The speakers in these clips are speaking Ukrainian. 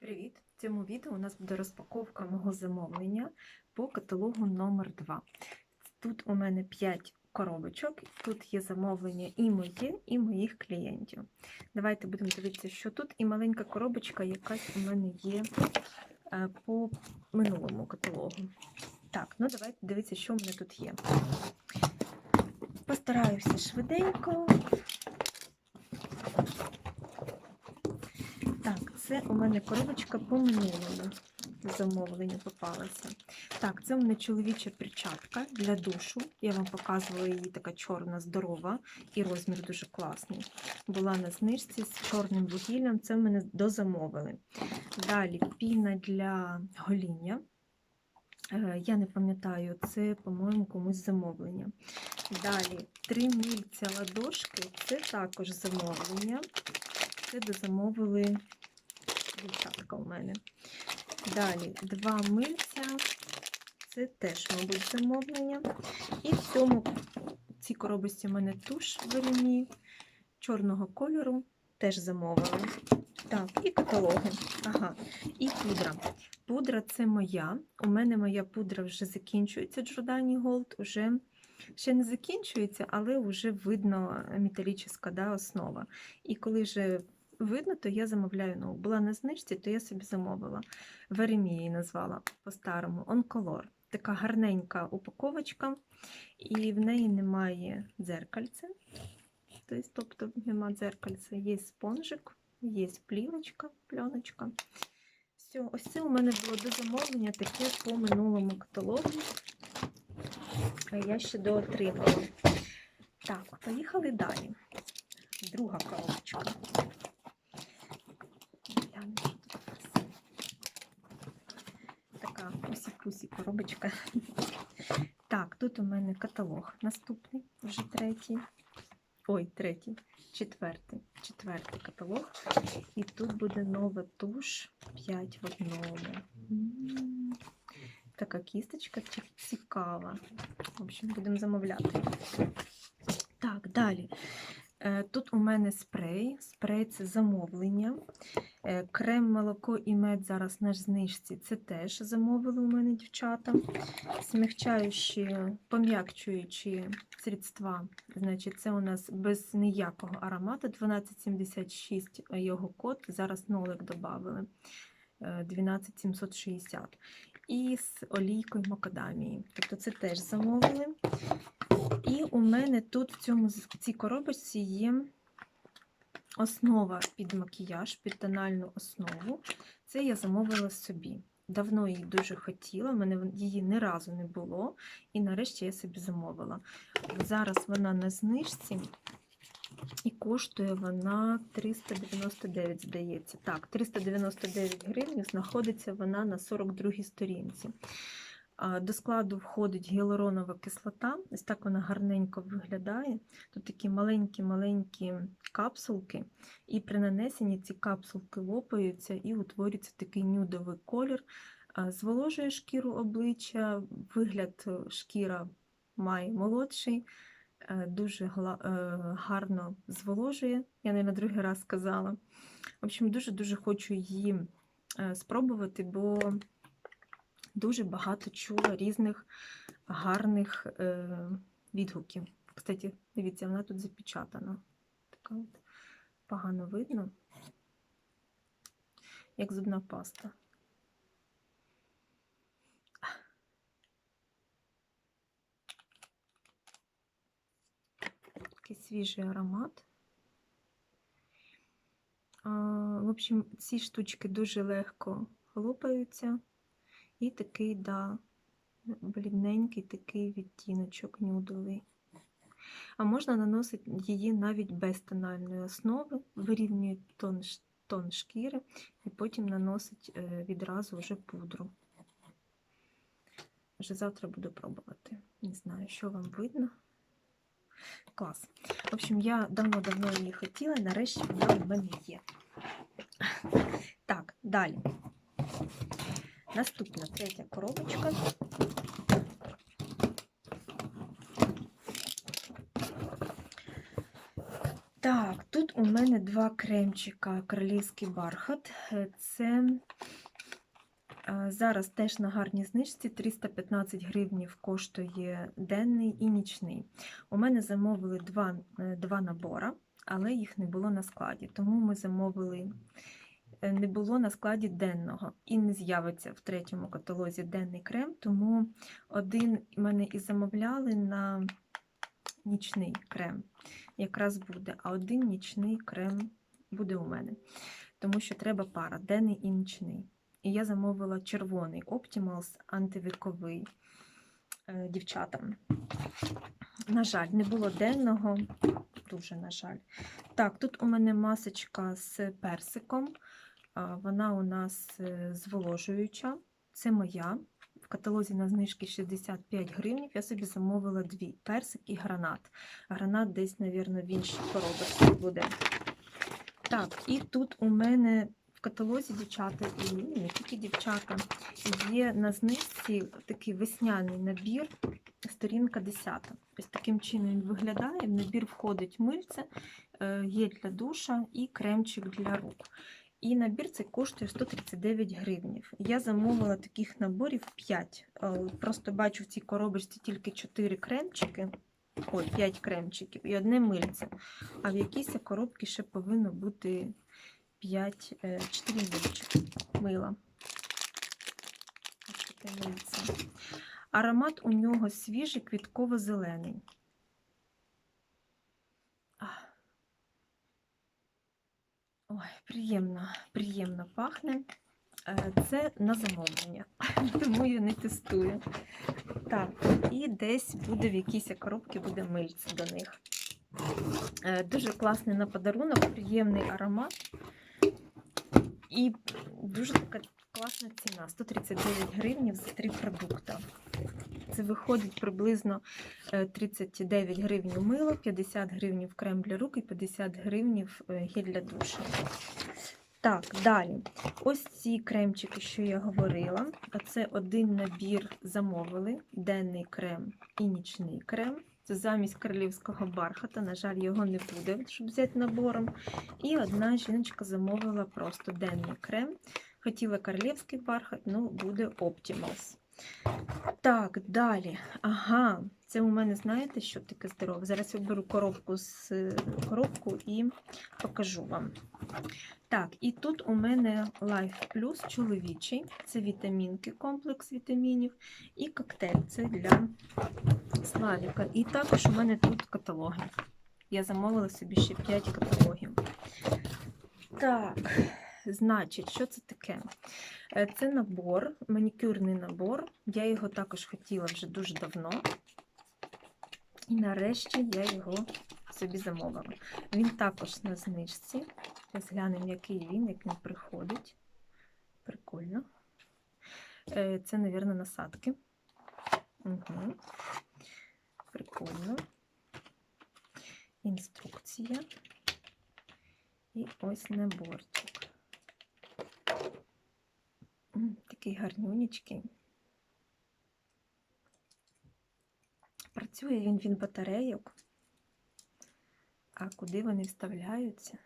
Привіт! В цьому відео у нас буде розпаковка мого замовлення по каталогу номер 2 Тут у мене 5 коробочок, тут є замовлення і моє, і моїх клієнтів. Давайте будемо дивитися, що тут, і маленька коробочка якась у мене є е, по минулому каталогу. Так, ну давайте дивитися, що в мене тут є. Постараюся швиденько. Так, це у мене коробочка по минулому замовленню попалася. Так, це у мене чоловіча перчатка для душу. Я вам показувала її така чорна, здорова, і розмір дуже класний. Була на знижці з чорним вугіллям, це в мене дозамовили. Далі піна для гоління. Е, Я не пам'ятаю, це, по-моєму, комусь замовлення. Далі три мільця ладошки, це також замовлення. Це дозамовили дівчатка у мене. Далі два мильця, це теж, мабуть, замовлення. І в цьому цій коробочці в мене туш варені чорного кольору, теж замовили. Так, і каталоги. Ага, і пудра. Пудра це моя. У мене моя пудра вже закінчується Giordani Gold, уже ще не закінчується, але вже видно металічна да, основа. І коли вже видно, то я замовляю нову. Була на знижці, то я собі замовила. Веремі її назвала по-старому Онколор. Така гарненька упаковочка, і в неї немає дзеркальця. Тобто, тобто нема дзеркальця, є спонжик, є плівочка, пленочка. Все, ось це у мене було до замовлення таке по минулому каталогу. А я ще доотримала. Так, поїхали далі. Друга коробочка. Глянь, що тут у нас. Пусі-пусі коробочка. Так, тут у мене каталог наступний, вже третій. Ой, третій, четвертий. Четвертий каталог. І тут буде нова туш 5 в одному. Така кісточка цікава. В общем, будемо замовляти. Так, далі. Е, Тут у мене спрей. Спрей це замовлення. Е, Крем, молоко і мед зараз на знижці. Це теж замовили у мене дівчата. Смягчаючі, пом'якчуючі средства. Значить, це у нас без ніякого аромату. 1276 його код. Зараз нолик додали. 12760. І з олійкою макадамії. Тобто це теж замовили. І у мене тут в цьому в цій коробочці є основа під макіяж, під тональну основу. Це я замовила собі. Давно її дуже хотіла, в мене її ні разу не було, і нарешті я собі замовила. Зараз вона на знижці. І коштує вона 399, здається. Так, 399 гривень знаходиться вона на 42 сторінці. До складу входить гіалуронова кислота. Ось так вона гарненько виглядає. Тут такі маленькі-маленькі капсулки, і при нанесенні ці капсулки лопаються і утворюється такий нюдовий колір. Зволожує шкіру обличчя, вигляд е, шкіра має молодший, е, дуже е, гарно зволожує. Я не на другий раз сказала. В общем, дуже-дуже хочу її спробувати, бо дуже багато чула різних гарних е, відгуків. Кстати, дивіться, вона тут запечатана. Така от погано видно, як зубна паста. Такий свіжий аромат. А, в общем, ці штучки дуже легко лопаються. І такий, да, блідненький такий відтіночок нюдовий. А можна наносити її навіть без тональної основи, вирівнює тон, тон шкіри і потім наносить е, відразу вже пудру. Вже завтра буду пробувати. Не знаю, що вам видно. Клас. В общем, я давно-давно її хотіла, нарешті вона в мене є. Так, далі. Наступна третя коробочка. Так, тут у мене два кремчика королівський бархат. Це е, зараз теж на гарній знижці 315 гривнів коштує денний і нічний. У мене замовили два, е, два набора, але їх не було на складі. Тому ми замовили. Е, Не було на складі денного і не з'явиться в третьому каталозі денний крем, тому один мене і замовляли на нічний крем якраз буде, а один нічний крем буде у мене. Тому що треба пара, денний і нічний. І я замовила червоний Optimals антивіковий е, дівчатам. На жаль, не було денного, дуже на жаль. Так, тут у мене масочка з персиком. Вона у нас е, зволожуюча. Це моя. В каталозі на знижки 65 гривень. Я собі замовила дві персик і гранат. Гранат десь, мабуть, в іншій коробочці буде. Так, і тут у мене в каталозі дівчата, і ну, не тільки дівчата, є на знижці такий весняний набір, сторінка 10. Ось таким чином він виглядає. В набір входить мильце, е, є для душа і кремчик для рук. І набір цей коштує 139 гривнів. Я замовила таких наборів 5. Е, Просто бачу в цій коробочці тільки 4 кремчики. Ой, 5 кремчиків і одне мильце. А в якійсь коробці ще повинно бути 5, 4 мильчики мила. Ось таке мильце. Аромат у нього свіжий квітково-зелений. Ой, приємно, приємно пахне. Е, Це на замовлення, тому я не тестую. Так, і десь буде в якійсь коробці буде мильце до них. Е, Дуже класний на подарунок, приємний аромат. І дуже така класна ціна 139 гривень за три продукти. Це виходить приблизно е, 39 гривень мило, 50 гривень крем для рук і 50 гривень гель для душу. Так, далі. Ось ці кремчики, що я говорила. А це один набір замовили: денний крем і нічний крем. Це замість королівського бархата. На жаль, його не буде, щоб взяти набором. І одна жіночка замовила просто денний крем. Хотіла королівський бархат, ну буде Optimals. Так, далі. Ага, це у мене, знаєте, що таке здорове? Зараз я беру коробку з коробку і покажу вам. Так, і тут у мене Life Plus чоловічий, це вітамінки, комплекс вітамінів, і коктейль це для Славіка. І також у мене тут каталоги. Я замовила собі ще 5 каталогів. Так, значить, що це таке? Е, Це набор, манікюрний набор. Я його також хотіла вже дуже давно. І нарешті я його собі замовила. Він також на знижці. Глянемо, який він, як він приходить. Прикольно. Е, Це, мабуть, насадки. Угу. Прикольно. Інструкція. І ось наборчик. Такий гарнюнічкий. Працює він від батарейок. А куди вони вставляються?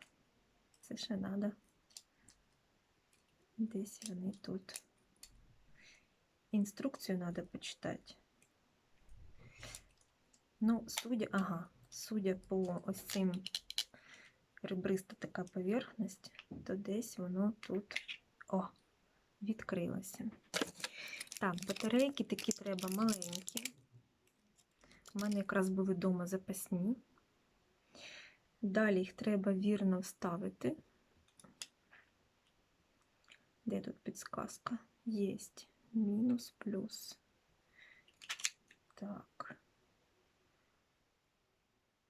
Це ще треба. Десь вони тут. Інструкцію треба почитати. Ну, судя, ага, судя по ось цим ребриста така поверхність, то десь воно тут о, відкрилося. Так, батарейки такі треба маленькі. У мене якраз були вдома запасні. Далі їх треба вірно вставити. Де тут підсказка? Єсть. Мінус, плюс. Так.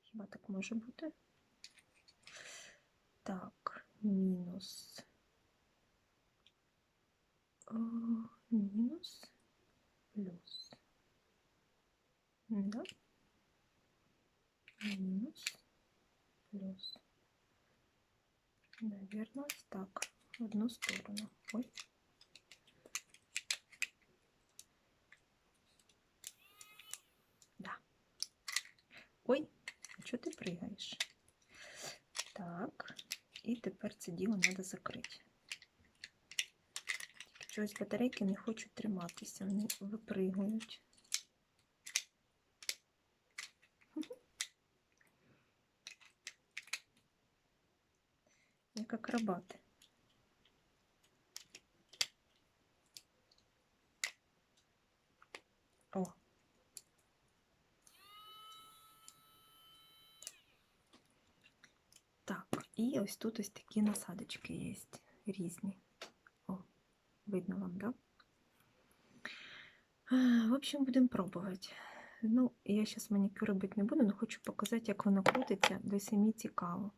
Хіба так може бути? Так, мінус. О, мінус, плюс. Да? Мінус плюс. Наверное, ось так. В одну сторону. Ой. Да. Ой, а чого ти пригаєш? Так. І тепер це діло треба закрити. Чогось батарейки не хочуть триматися, вони випригують. Як акробати. О. Так, і ось тут ось такі насадочки є різні. Видно вам, да? В общем, будемо пробувати. Ну, я зараз манікюр робити не буду, але хочу показати, як воно крутиться, до самі цікаво.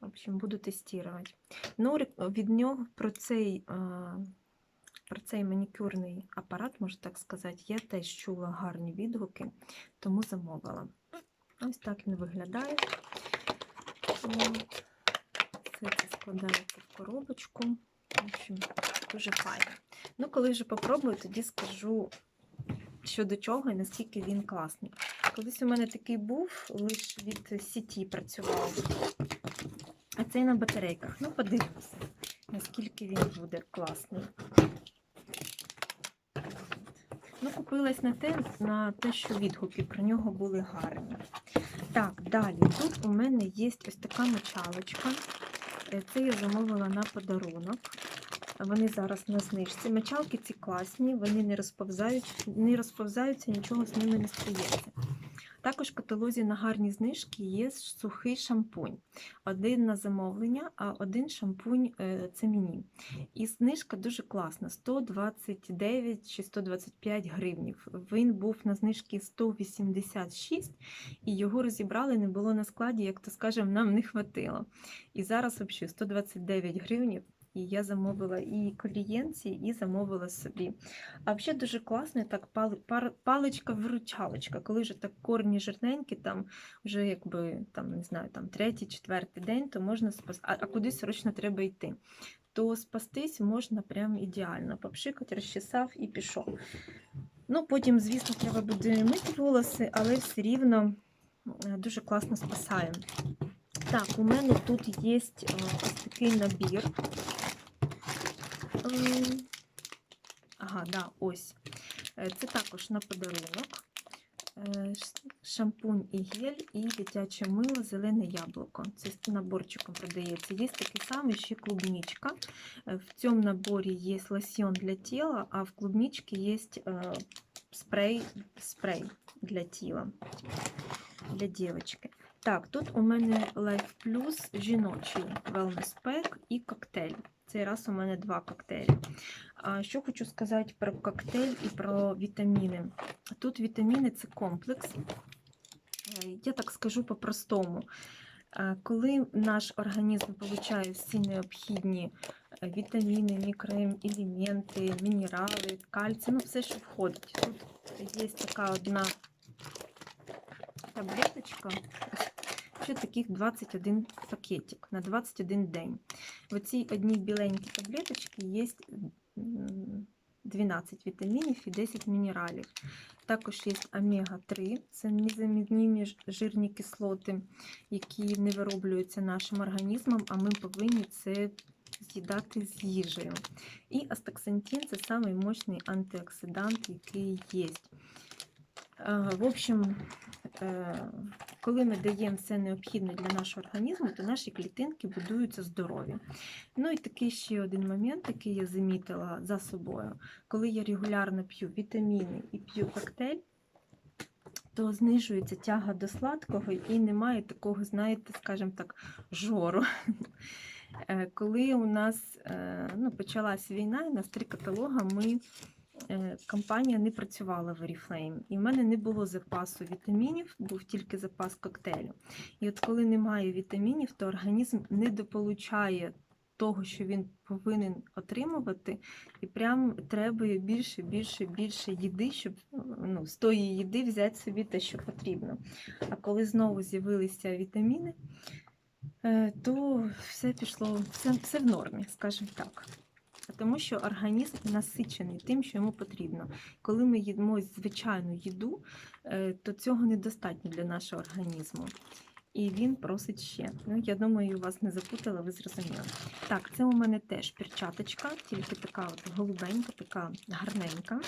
В общем, буду тестувати. Ну, від нього про цей, про цей манікюрний апарат, можу так сказати, я теж чула гарні відгуки, тому замовила. Ось так він виглядає. От. Все це складається в коробочку. В общем, дуже файно. Ну, коли вже попробую, тоді скажу, що до чого і наскільки він класний. Колись у мене такий був, лише від сіті працював. А цей на батарейках. Ну, подивимося, наскільки він буде класний. Ну, на те, на те, що відгуки про нього були гарні. Так, далі. Тут у мене є ось така мочалочка. Е, Це я замовила на подарунок. Вони зараз на знижці. Мочалки ці класні, вони не розповзають, не розповзаються, нічого з ними не стається. Також в каталозі на гарні знижки є сухий шампунь. Один на замовлення, а один шампунь е, це мені. І знижка дуже класна: 129 чи 125 гривнів. Він був на знижці 186, і його розібрали, не було на складі, як то скажемо, нам не хватило. І зараз взагалі 129 гривнів. І я замовила і клієнтці, і замовила собі. А взагалі дуже класно, так паличка-виручалочка, коли вже так корні жирненькі, там вже якби там не знаю, там третій, четвертий день, то можна спас... а, кудись срочно треба йти. То спастись можна прям ідеально. Попшикати, розчесав і пішов. Ну, потім, звісно, треба буде мити волоси, але все рівно е, дуже класно спасає. Так, у мене тут є ось такий набір. Ем, Ага, да, ось. Е, Це також на подарунок. Е, Шампунь і гель, і дитяче мило, зелене яблуко. Це з наборчиком продається. Є такий самий ще клубничка. Е, В цьому наборі є лосьон для тіла, а в клубничці є спрей, спрей для тіла, для дівчинки. Так, тут у мене Life Plus жіночий wellness pack і коктейль. Цей раз у мене два коктейлі. Що хочу сказати про коктейль і про вітаміни. Тут вітаміни це комплекс. Е, Я так скажу по-простому. Е, Коли наш організм получає всі необхідні е, вітаміни, мікроелементи, мінерали, кальцій, ну все, що входить. Тут є така одна таблеточка. Ще таких 21 пакетик на 21 день. В цій одній біленькій таблеточці є 12 вітамінів і 10 мінералів. Також є омега-3, це незамінні жирні кислоти, які не вироблюються нашим організмом, а ми повинні це з'їдати з їжею. І астаксантин це самий антиоксидант, який є. В общем, е, коли ми даємо все необхідне для нашого організму, то наші клітинки будуються здорові. Ну і такий ще один момент, який я замітила за собою. Коли я регулярно п'ю вітаміни і п'ю коктейль, то знижується тяга до сладкого і немає такого, знаєте, скажімо так, жору. Е, Коли у нас е, ну, почалась війна, і на три каталога ми компанія не працювала в Oriflame. І в мене не було запасу вітамінів, був тільки запас коктейлю. І от коли немає вітамінів, то організм не дополучає того, що він повинен отримувати, і прям треба більше, більше, більше їди, щоб ну, з тої їди взяти собі те, що потрібно. А коли знову з'явилися вітаміни, е, то все пішло, все, все в нормі, скажімо так. Тому що організм насичений тим, що йому потрібно. Коли ми їмо звичайну їду, е, то цього недостатньо для нашого організму. І він просить ще. Ну, я думаю, вас не запутала, ви зрозуміли. Так, це у мене теж перчаточка, тільки така от голубенька, така гарненька.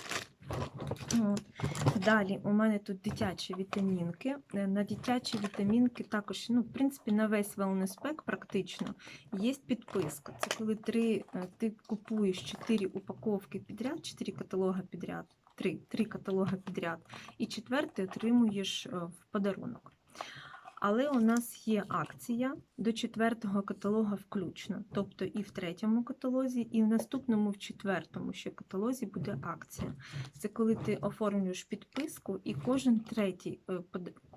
Далі у мене тут дитячі вітамінки. Е, На дитячі вітамінки також, ну, в принципі, на весь wellness pack практично є підписка. Це коли три, е, ти купуєш 4 упаковки підряд, 4 каталоги підряд, 3, 3 каталоги підряд, і четвертий отримуєш е, в подарунок. Але у нас є акція до четвертого каталога включно. Тобто і в третьому каталозі, і в наступному, в четвертому ще каталозі буде акція. Це коли ти оформлюєш підписку, і кожен третій, е,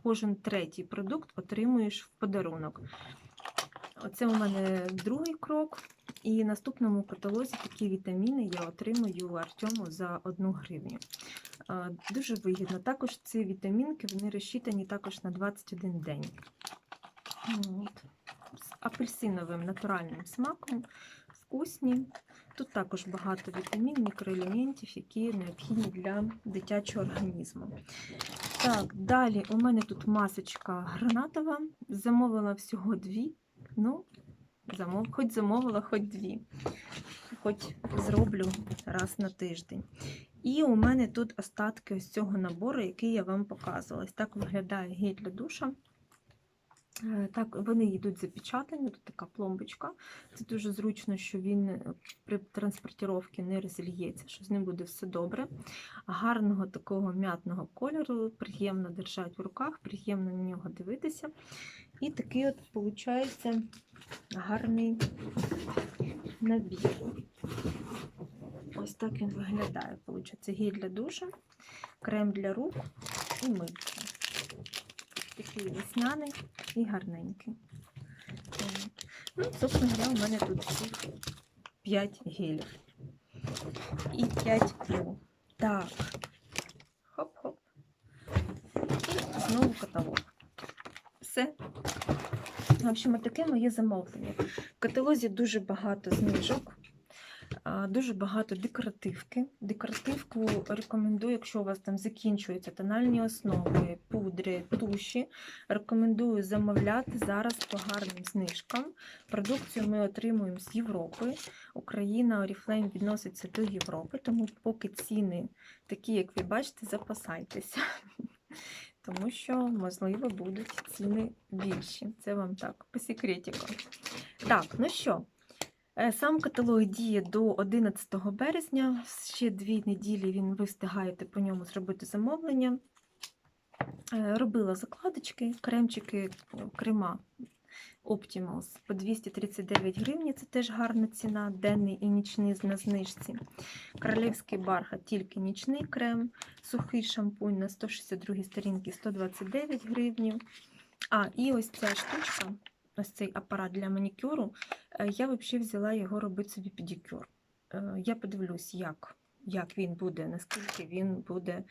кожен третій продукт отримуєш в подарунок. Оце у мене другий крок. І в наступному каталозі такі вітаміни я отримую у Артему за 1 гривню. Дуже вигідно. Також ці вітамінки вони розчитані також на 21 день. От. З апельсиновим натуральним смаком, вкусні. Тут також багато вітамін, мікроелементів, які необхідні для дитячого організму. Так, далі у мене тут масочка гранатова. Замовила всього дві. Ну, замов... хоч замовила, хоч дві. Хоч зроблю раз на тиждень. І у мене тут остатки ось цього набору, який я вам показувала. Ось так виглядає гель для душа. Е, Так, вони йдуть запечатані, тут така пломбочка. Це дуже зручно, що він е, при транспортіровці не розільється, що з ним буде все добре. Гарного такого м'ятного кольору, приємно держати в руках, приємно на нього дивитися. І такий от, виходить, гарний набір. Ось так він виглядає. Получається гель для душу, крем для рук і митка. Такий весняний і гарненький. Ну, собственно говоря, у мене тут всіх 5 гелів. І 5 крем. Так. Хоп-хоп. І знову каталог. Все. В общем, таке моє замовлення. В каталозі дуже багато знижок. Дуже багато декоративки. Декоративку рекомендую, якщо у вас там закінчуються тональні основи, пудри, туші. Рекомендую замовляти зараз по гарним знижкам. Продукцію ми отримуємо з Європи. Україна Oriflame відноситься до Європи, тому поки ціни такі, як ви бачите, запасайтеся. Тому що, можливо, будуть ціни більші. Це вам так, по секретику. Так, ну що, Сам каталог діє до 11 березня. Ще дві неділі він ви встигаєте по ньому зробити замовлення. Е, Робила закладочки, кремчики, е, крема Optimals по 239 гривні. Це теж гарна ціна, денний і нічний на знижці. Королівський бархат, тільки нічний крем, сухий шампунь на 162 сторінці 129 гривень. А, і ось ця штучка, ось цей апарат для манікюру. Е, Я взагалі взяла його робити собі педикюр. Е, Я подивлюсь, як, як він буде, наскільки він буде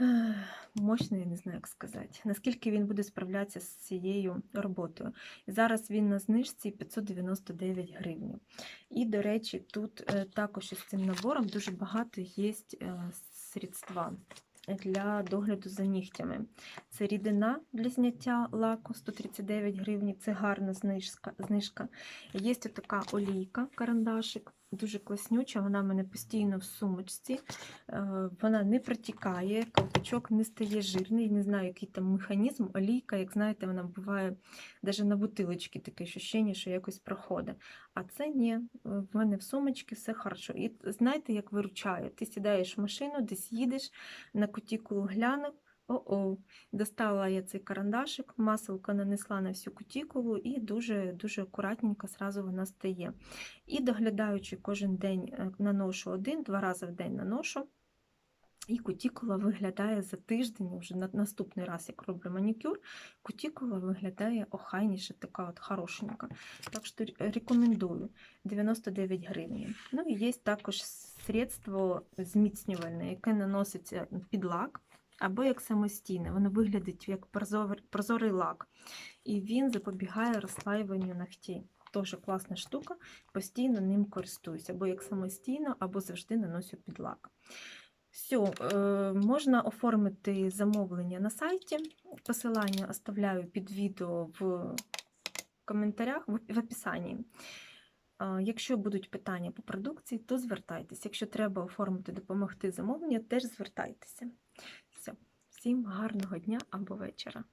е, мощний, не знаю, як сказати, наскільки він буде справлятися з цією роботою. Зараз він на знижці 599 гривень. І, до речі, тут також із цим набором дуже багато є средства для догляду за нігтями. Це рідина для зняття лаку 139 гривень, це гарна знижка. Є така олійка, карандашик, дуже класнюча, вона в мене постійно в сумочці. Е, Вона не протікає, ковпачок не стає жирний, не знаю, який там механізм. Олійка, як знаєте, вона буває навіть на бутилочці таке ощущення, що якось проходить. А це ні, в мене в сумочці все хорошо. І знаєте, як виручає? Ти сідаєш в машину, десь їдеш, на кутікулу глянув. О-о, достала я цей карандашик, маселка нанесла на всю кутікулу і дуже дуже акуратненько зразу вона стає. І доглядаючи кожен день е, наношу один, два рази в день наношу. І кутікула виглядає за тиждень, вже на наступний раз, як роблю манікюр, кутікула виглядає охайніше, така от хорошенька. Так що рекомендую 99 гривень. Ну і є також средство зміцнювальне, яке наноситься під лак або як самостійне. Воно виглядить як прозорий, лак, і він запобігає розслаюванню ногтей. Теж класна штука, постійно ним користуюся, або як самостійно, або завжди наношу під лак. Все, можна оформити замовлення на сайті. Посилання оставляю під відео в коментарях, в описанні. Якщо будуть питання по продукції, то звертайтеся. Якщо треба оформити, допомогти замовлення, теж звертайтеся. Всім гарного дня або вечора.